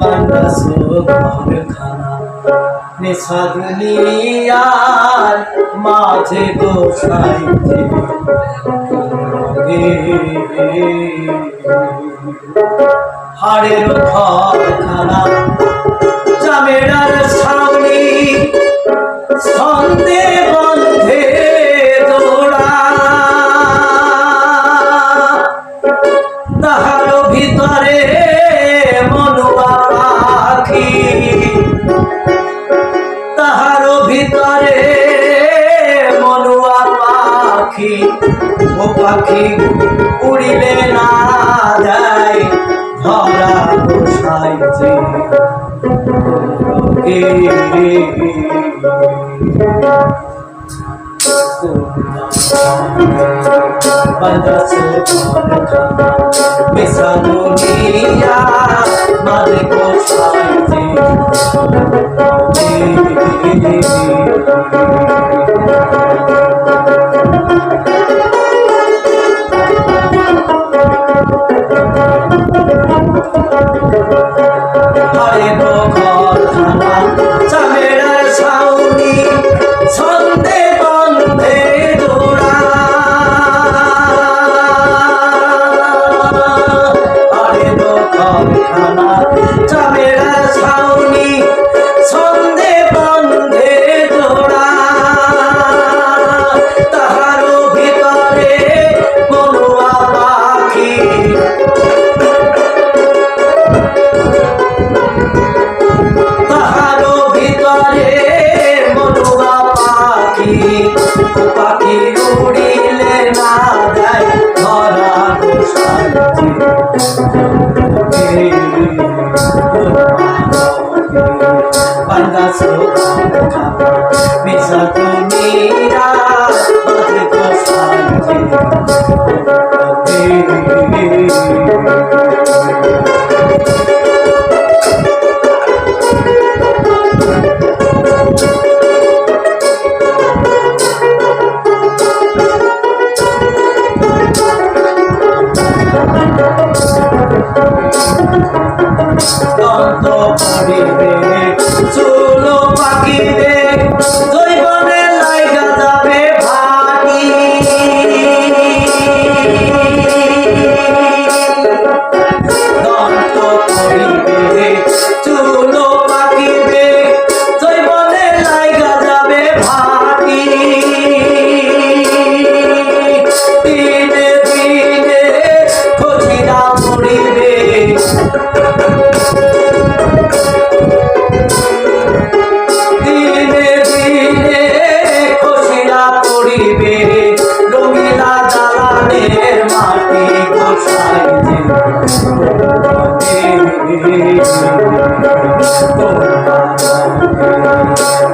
বান্দা সুখর খানা নেশা দুনিয়ার মাঝে গোসাইতে হাড়ের ঘর খানা পাখি উড়িলে না যায় ধরা পোষাই মিশানুনিয়া মানে কোথায় Hare Krishna é বান্দা সোচ মির্জা তো মীরা বাদে তো Oh, no, baby. Okay.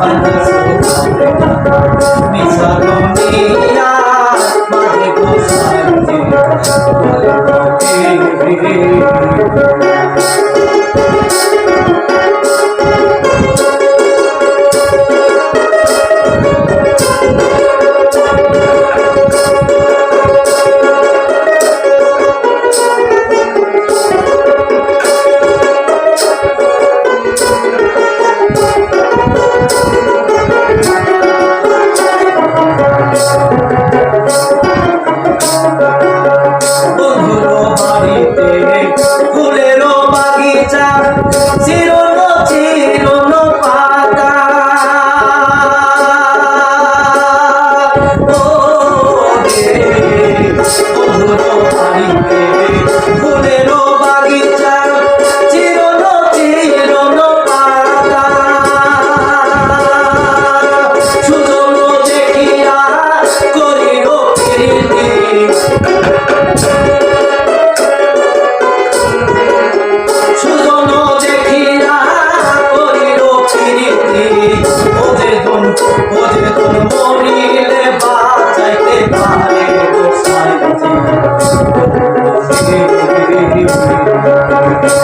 Thank you.